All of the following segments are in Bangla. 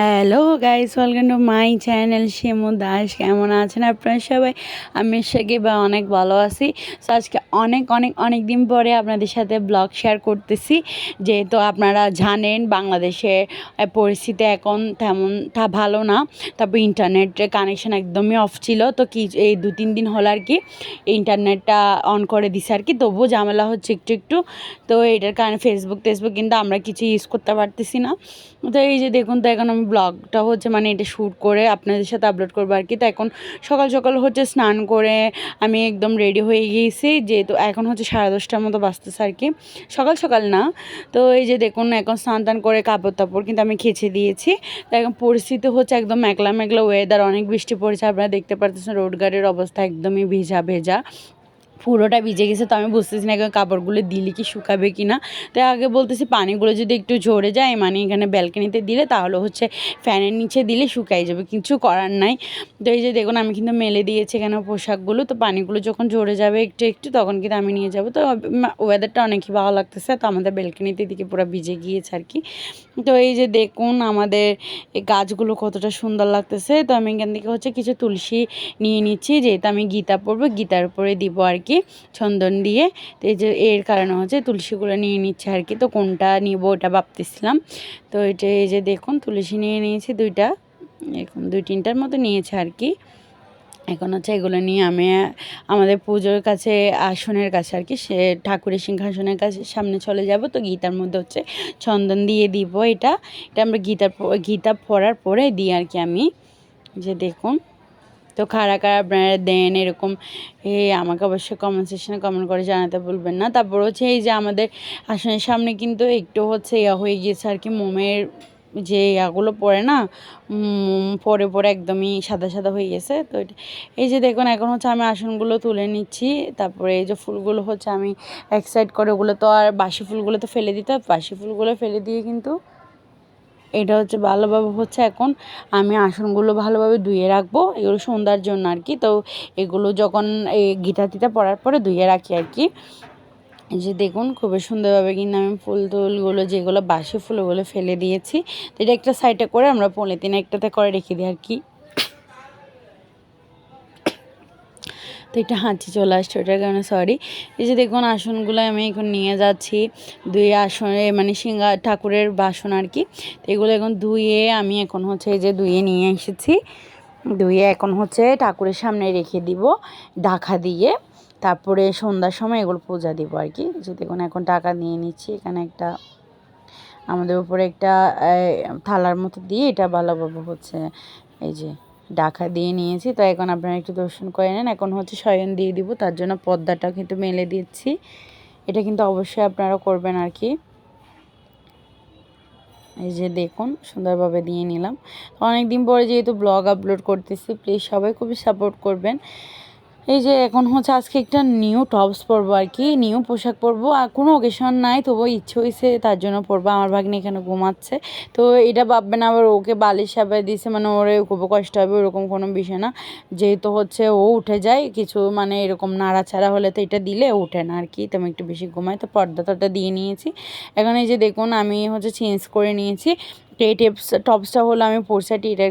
Hello guys welcome to my channel Shimu Das কেমন আছেন আপনারা সবাই? আমি শেখে বা অনেক ভালো আছি। সো আজকে অনেক অনেক অনেক দিন পরে আপনাদের সাথে ব্লগ শেয়ার করতেছি। যেহেতু আপনারা জানেন বাংলাদেশের পরিস্থিতি এখন তেমন তেমনটা ভালো না। তারপর ইন্টারনেটের কানেকশন একদমই অফ ছিল। তো কি, এই দু, তিন দিন হলো আর কি ইন্টারনেটটা অন করে দিছে আর কি। তবুও ঝামেলা হচ্ছে একটু একটু। তো এটার কারণে ফেসবুক টেসবুক কিন্তু আমরা কিছু ইউজ করতে পারতেছি না। তো এই যে দেখুন তো এখন আমি ব্লগটা হচ্ছে মানে এটা শ্যুট করে আপনাদের সাথে আপলোড করব আর কি। তো এখন সকাল সকাল হচ্ছে স্নান করে আমি একদম রেডি হয়ে গিয়েছি। যেহেতু এখন হচ্ছে সাড়ে দশটার মতো বাঁচতেছে আর কি। সকাল সকাল না। তো এই যে দেখুন, এখন স্নান টান করে কাপড় তাপড় কিন্তু আমি খেঁচে দিয়েছি। তো এখন পরিস্থিতি হচ্ছে একদম মেঘলা মেঘলা ওয়েদার অনেক বৃষ্টি পড়েছে। আপনারা দেখতে পারতেছেন, রোড গাড়ির অবস্থা একদমই ভেজা ভেজা। পুরোটা ভিজে গেছে, তো আমি বুঝতেছি না এখন কাপড়গুলো দিলে কি শুকাবে কি না। তাই আগে বলতেছি পানিগুলো যদি একটু ঝরে যায় মানে এখানে ব্যালকনিতে দিলে তাহলে হচ্ছে ফ্যানের নিচে দিলে শুকাই যাবে, কিছু করার নাই। তো এই যে দেখুন, আমি কিন্তু মেলে দিয়েছি এখানে পোশাকগুলো, তো পানিগুলো যখন ঝরে যাবে একটু একটু, তখন কিন্তু আমি নিয়ে যাব। তো ওয়েদারটা অনেকই ভালো লাগতেছে, তো আমাদের ব্যালকনিতে দিকে পুরো ভিজে গিয়েছে আর কি। তো এই যে দেখুন, আমাদের এই গাছগুলো কতটা সুন্দর লাগতেছে। তো আমি এখান থেকে হচ্ছে কিছু তুলসী নিয়ে নিচ্ছি, যেহেতু আমি গীতা পড়ব, গীতার উপরে দিব আর কি। চন্দন দিয়ে। তো এই যে এর কারণে হচ্ছে তুলসীগুলো নিয়ে নিচ্ছে আর কি। তো কোনটা নিব ওটা ভাবতেছিলাম। তো এটা এই যে দেখুন, তুলসী নিয়ে নিয়েছি দুইটা। এরকম দুই তিনটার মতো নিয়েছে আর কি। এখন হচ্ছে এগুলো নিয়ে আমি, আমাদের পুজোর কাছে, আসনের কাছে আর কি, সে ঠাকুরের সিংহাসনের কাছে সামনে চলে যাব। তো গীতার মধ্যে হচ্ছে চন্দন দিয়ে দিব এটা। এটা আমরা গীতার গীতা পড়ার পরে দিই আর কি আমি। যে দেখুন। তো কারা কারা আপনারা দেন, এরকম, এ, আমাকে অবশ্যই কমেন্ট সেকশনে কমেন্ট করে জানাতে ভুলবেন না। তারপর হচ্ছে এই যে আমাদের আসনের সামনে কিন্তু একটু হচ্ছে ইয়া হয়ে গিয়েছে আর কি, মোমের যে ইয়াগুলো পড়ে না পরে পরে একদমই সাদা সাদা হয়ে গেছে। তো এই যে দেখুন, এখন হচ্ছে আমি আসনগুলো তুলে নিচ্ছি। তারপরে এই যে ফুলগুলো হচ্ছে আমি এক সাইড করে ওগুলো তো আর বাসি ফুলগুলো তো ফেলে দিতে বাসি ফুলগুলো ফেলে দিয়ে কিন্তু এটা হচ্ছে ভালোভাবে হচ্ছে এখন আমি আসনগুলো ভালোভাবে ধুয়ে রাখব। এগুলো সন্ধ্যার জন্য আর কি। তো এগুলো যখন এই গিটা টিতা পড়ার পরে ধুয়ে রাখি আর কি। যে দেখুন, খুবই সুন্দরভাবে কিন্তু আমি ফুল টুলগুলো যেগুলো বাসি ফুলগুলো ফেলে দিয়েছি। তো এটা একটা সাইডে করে আমরা পলিথিন একটাতে করে রেখে দিই আর কি। তো এটা হাঁচি চলে আসছে ওটার কারণে সরি এই যে দেখুন, আসনগুলো আমি এখন নিয়ে যাচ্ছি। দুই আসনে মানে সিঙ্গা ঠাকুরের বাসন আর কি। তো এগুলো এখন ধুয়ে আমি এখন হচ্ছে এই যে ধুয়ে নিয়ে এসেছি। ধুয়ে এখন হচ্ছে ঠাকুরের সামনে রেখে দিব, ঢাকা দিয়ে। তারপরে সন্ধ্যার সময় এগুলো পূজা দিব আর কি। যে দেখুন, এখন টাকা নিয়ে নিচ্ছি। এখানে একটা, আমাদের উপরে একটা থালার মতো দিয়ে এটা ভালোভাবে হচ্ছে। এই যে ডাকা দিয়ে নিয়েছি। তো এখন আপনারা একটু দর্শন করে নেন। এখন হচ্ছে শয়ন দিয়ে দিব, তার জন্য পর্দাটা কিন্তু মেলে দিচ্ছি। এটা কিন্তু অবশ্যই আপনারা করবেন আর কি। এই যে দেখুন, সুন্দরভাবে দিয়ে নিলাম। অনেক দিন পরে যেহেতু ব্লগ আপলোড করতেছি প্লিজ সবাই খুবই সাপোর্ট করবেন। এই যে এখন হচ্ছে আজকে একটা নিউ টপস পরবো আর কি নিউ পোশাক পরবো। আর কোনো ওকেশন নাই, তবুও ইচ্ছে হয়েছে তার জন্য পরবো। আমার ভাগ্নে এখানে ঘুমাচ্ছে। তো এটা ভাববে না আবার ওকে বালিশ সাবাই দিয়েছে মানে ওরে খুব কষ্ট হবে, ওরকম কোনো বিষয় না। যেহেতু হচ্ছে ও উঠে যায়, কিছু মানে এরকম নাড়াচাড়া হলে তো এটা দিলে ও উঠে না আর কি তো আমি একটু বেশি ঘুমাই তো পর্দা টর্দা দিয়ে নিয়েছি। এখন এই যে দেখুন, আমি হচ্ছে চেঞ্জ করে নিয়েছি। এই টেপস টপসটা হলো আমি পরশাটি এটা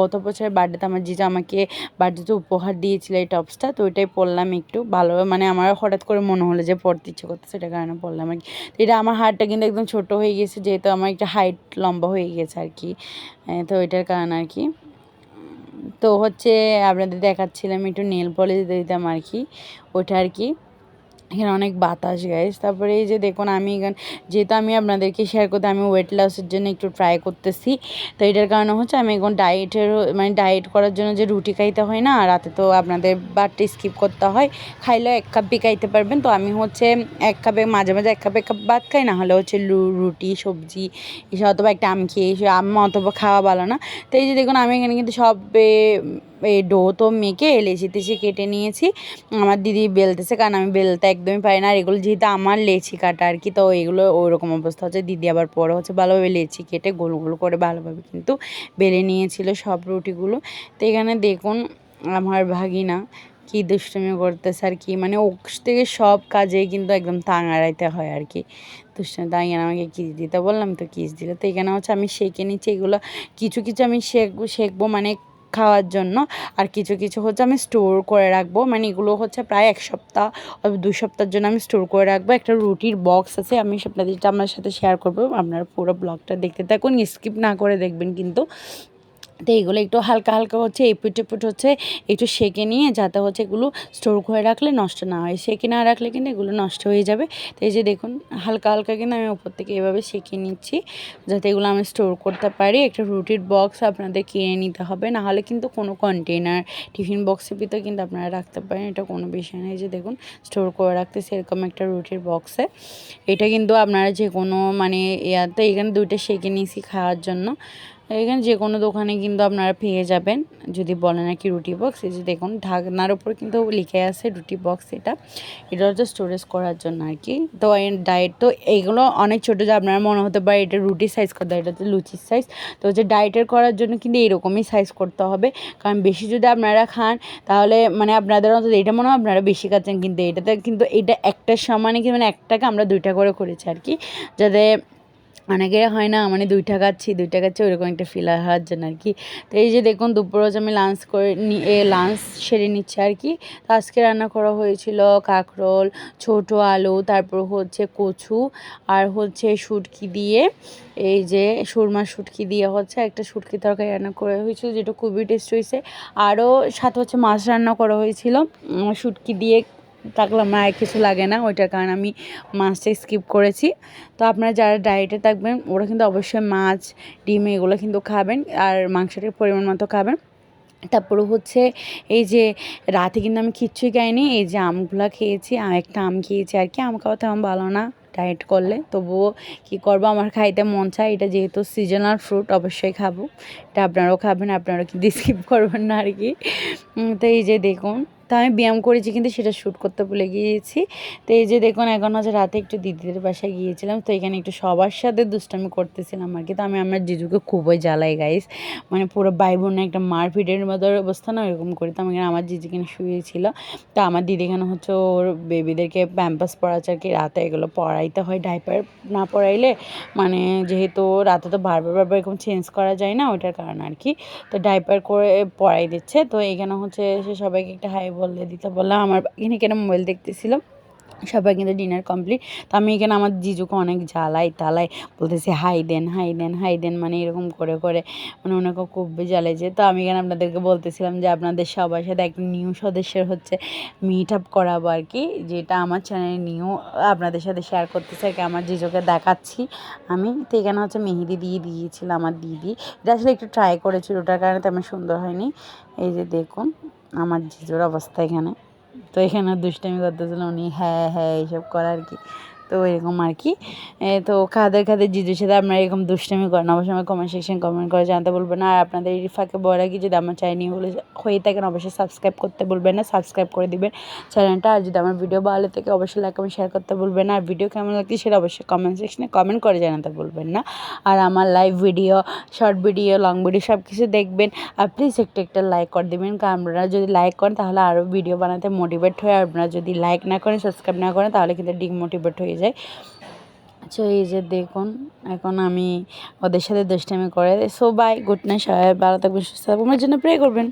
গত বছরের বার্থডেতে আমার জিজা আমাকে বার্থডেতে উপহার দিয়েছিল এই টপসটা তো ওইটাই পরলাম একটু। ভালো মানে আমার হঠাৎ করে মনে হলো যে পরতে ইচ্ছে করতে সেটা কারণে পরলাম আর কি। তো এটা আমার হাতটা কিন্তু একদম ছোট হয়ে গেছে যেহেতু আমার একটা হাইট লম্বা হয়ে গেছে আর কি। তো এটার কারণে আর কি। তো হচ্ছে আপনাদের দেখাচ্ছিলাম একটু নেল পলিশ দিতাম আর কি ওটা আর কি। এখানে অনেক বাতাস গাইস তারপরে এই যে দেখুন, আমি এখানে, যেহেতু আমি আপনাদেরকে শেয়ার করতে, আমি ওয়েট লসের জন্য একটু ট্রাই করতেছি। তো এটার কারণে হচ্ছে, আমি এখন ডায়েটের মানে ডায়েট করার জন্য যে রুটি খাইতে হয় না রাতে তো আপনাদের বারটা স্কিপ করতে হয়, খাইলেও এক কাপ বি খাইতে পারবেন। তো আমি হচ্ছে এক কাপে মাঝে মাঝে এক কাপ এক কাপ ভাত খাই, না হলে হচ্ছে রুটি, সবজি, এসব অথবা একটা আম খেয়ে এসে আম অথবা খাওয়া ভালো না। তো এই যে দেখুন, আমি এখানে কিন্তু সব এই ডো তো মেখে লেচি টেচি কেটে নিয়েছি। আমার দিদি বেলতেছে কারণ আমি বেলতে একদমই পারি না। আর এগুলো যেহেতু আমার লেচি কাটা আর কি, তো এগুলো ওইরকম অবস্থা হচ্ছে। দিদি আবার পরে হচ্ছে ভালোভাবে লেচি কেটে গোল গোল করে ভালোভাবে কিন্তু বেলে নিয়েছিল সব রুটিগুলো। তো এখানে দেখুন আমার ভাগিনা কি দুষ্টুমি করতেছে আর কি। মানে ও থেকে সব কাজে কিন্তু একদম তাঙাড়াইতে হয় আর কি। দুষ্টুমি তাই এখানে আমাকে কিস দিতে বললাম, তো কিস দিলে। তো এখানে হচ্ছে আমি শেখে নিচ্ছি, এগুলো কিছু কিছু আমি শেখবো শেখবো মানে খাওয়ার জন্য। আর কিছু কিছু হচ্ছে আমি স্টোর করে রাখব। মানে এগুলো হচ্ছে প্রায় এক সপ্তাহ দু সপ্তাহের জন্য আমি স্টোর করে রাখব। একটা রুটির বক্স আছে, আমি আপনাদের আপনার সাথে শেয়ার করব, আপনারা পুরো ব্লগটা দেখতে থাকুন। স্কিপ না করে দেখবেন কিন্তু। তো এগুলো একটু হালকা হালকা হচ্ছে, এপুট টেপুট হচ্ছে, একটু সেকে নিয়ে যাতে হচ্ছে এগুলো স্টোর করে রাখলে নষ্ট না হয়। সেকে না রাখলে কিন্তু এগুলো নষ্ট হয়ে যাবে। তো এই যে দেখুন, হালকা হালকা কিন্তু আমি ওপর থেকে এভাবে সেকে নিচ্ছি, যাতে এগুলো আমি স্টোর করতে পারি। একটা রুটির বক্স আপনাদের কিনে নিতে হবে, না হলে কিন্তু কোনো কন্টেনার টিফিন বক্সের ভিতরে কিন্তু আপনারা রাখতে পারেন, এটা কোনো বিষয় নেই যে দেখুন, স্টোর করে রাখতে সেরকম একটা রুটির বক্সে। এটা কিন্তু আপনারা যে কোনো মানে ইয়াতে এখানে দুইটা সেকে নিয়েছি খাওয়ার জন্য। এখানে যে কোনো দোকানে কিন্তু আপনারা পেয়ে যাবেন। যদি বলেন আর কি রুটি বক্স এই যে দেখুন, ঢাকনার উপর কিন্তু লিখে আছে রুটি বক্স এটা। এটা হচ্ছে স্টোরেজ করার জন্য আর কি তো ডায়েট তো এইগুলো অনেক ছোটো, যে আপনারা মনে হতে পারে এটা রুটি সাইজ করতে এটা হচ্ছে লুচির সাইজ তো হচ্ছে ডায়েটের করার জন্য কিন্তু এরকমই সাইজ করতে হবে। কারণ বেশি যদি আপনারা খান, তাহলে মানে আপনাদের অন্তত এটা মনে হয় আপনারা বেশি খাচ্ছেন কিন্তু। এটাতে কিন্তু এটা একটার সমানে কি মানে একটাকে আমরা দুইটা করে করেছি আর কি যাতে অনেকে হয় না মানে দুই দুইটা খাচ্ছি দুইটা খাচ্ছি ওইরকম একটা ফিল হওয়ার জন্য আর কি। তো এই যে দেখুন, দুপুর হচ্ছে আমি লাঞ্চ করে এ লাঞ্চ সেরে নিচ্ছি আর কি। তো আজকে রান্না করা হয়েছিল কাঁকরোল, ছোট আলু, তারপর হচ্ছে কচু, আর হচ্ছে শুটকি দিয়ে, এই যে সুরমা শুটকি দিয়ে হচ্ছে একটা শুটকি তরকারি রান্না করা হয়েছিল, যেটা খুবই টেস্ট হয়েছে। আরও সাথে হচ্ছে মাছ রান্না করা হয়েছিল শুটকি দিয়ে থাকলে আর কিছু লাগে না, ওইটার কারণে আমি মাছটা স্কিপ করেছি। তো আপনারা যারা ডায়েটে থাকবেন, ওরা কিন্তু অবশ্যই মাছ, ডিম এগুলো কিন্তু খাবেন আর মাংসটার পরিমাণ মতো খাবেন। তারপরে হচ্ছে এই যে রাতে কিন্তু আমি কিচ্ছুই খাইনি, এই যে আমগুলো খেয়েছি একটা আম খেয়েছি আর কি। আম খাওয়া তেমন ভালো না ডায়েট করলে, তবুও কী করব? আমার খাইতে মন চায়, এটা যেহেতু সিজনাল ফ্রুট অবশ্যই খাব। এটা আপনারাও খাবেন আপনারাও কিন্তু স্কিপ করবেন না আর কি। তো এই যে দেখুন তো আমি ব্যায়াম করেছি কিন্তু সেটা শ্যুট করতে ভুলে গিয়েছি। তো এই যে দেখুন, এখন হচ্ছে রাতে একটু দিদিদের বাসায় গিয়েছিলাম, তো এখানে একটু সবার সাথে দুষ্টামি করতেছিলাম আর কি। তো আমি, আমার জিজুকে খুবই জ্বালাই গাইস মানে পুরো ভাই বোনের একটা মারপিটের মতো অবস্থা না ওরকম করি তো আমি আমার জিজি কিনে শুয়েছিল তো আমার দিদি এখানে হচ্ছে ওর বেবিদেরকে প্যাম্পাস পড়াচ্ছে আর কি। রাতে এগুলো পড়াইতে হয় ডাইপার না পড়াইলে মানে যেহেতু রাতে তো বারবার বারবার এরকম চেঞ্জ করা যায় না, ওইটার কারণে আর কি। তো ডাইপার করে পড়াই দিচ্ছে। তো এখানে হচ্ছে সে সবাইকে একটা হাই বললে, দিতে বললাম। আমার এখানে কেন মোবাইল দেখতেছিল? সবাই কিন্তু ডিনার কমপ্লিট তো আমি এখানে আমার জিজুকে অনেক জ্বালাই, তালাই, বলতেছি, হাই দেন হাই দেন হাই দেন মানে এরকম করে করে। মানে ওনাকে খুব জ্বালাইছে তো আমি এখানে আপনাদেরকে বলতেছিলাম যে, আপনাদের সবার সাথে একটা নিউ সদস্যের হচ্ছে মিট আপ করাবো আর কি, যেটা আমার চ্যানেলে নিউ আপনাদের সাথে শেয়ার করতেছে আর কি। আমার জিজুকে দেখাচ্ছি আমি। তো এখানে হচ্ছে মেহেদি দিয়ে দিয়েছিল আমার দিদি। এটা আসলে একটু ট্রাই করেছিল, ওটার কারণে তেমন সুন্দর হয়নি। এই যে দেখুন। আমার জিজুর অবস্থা এখানে। তো এখানে দুষ্টামি করতেছিল উনি হ্যাঁ হ্যাঁ এইসব করার কি। তো এরকম আর কি। তো কাদের কাদের জিজুর সাথে আপনারা এরকম দুষ্টামি করেন, অবশ্যই আমার কমেন্ট সেকশন কমেন্ট করে জানতে বলবেন আর আপনাদের এই ফাঁকে বড় কি যদি আমার চ্যানেল হলে হয়ে থাকেন, অবশ্যই সাবস্ক্রাইব করতে বলবেন না সাবস্ক্রাইব করে দিবেন চ্যানেলটা আর যদি আমার ভিডিও ভালো থেকে অবশ্যই লাইক কমেন্ট শেয়ার করতে বলবেন না। আর ভিডিও কেমন লাগছে সেটা অবশ্যই কমেন্ট সেকশনে কমেন্ট করে জানাতে বলবেন না। আর আমার live video short video long video সব কিছু দেখবেন। আর প্লিজ একটু, একটা লাইক করে দেবেন। কারণ আপনারা যদি লাইক করেন, তাহলে আরও ভিডিও বানাতে মোটিভেট হয়। আপনারা যদি লাইক না করেন সাবস্ক্রাইব না করেন, তাহলে কিন্তু ডিমোটিভেট হয়ে যায়। সো এই যে দেখুন, এখন আমি ওদের সাথে দুষ্টামি করে। সো বাই গুড নাইট সবাই ভালো থাকবেন, সুস্থ থাকবেন। আমার জন্য প্রে করবেন।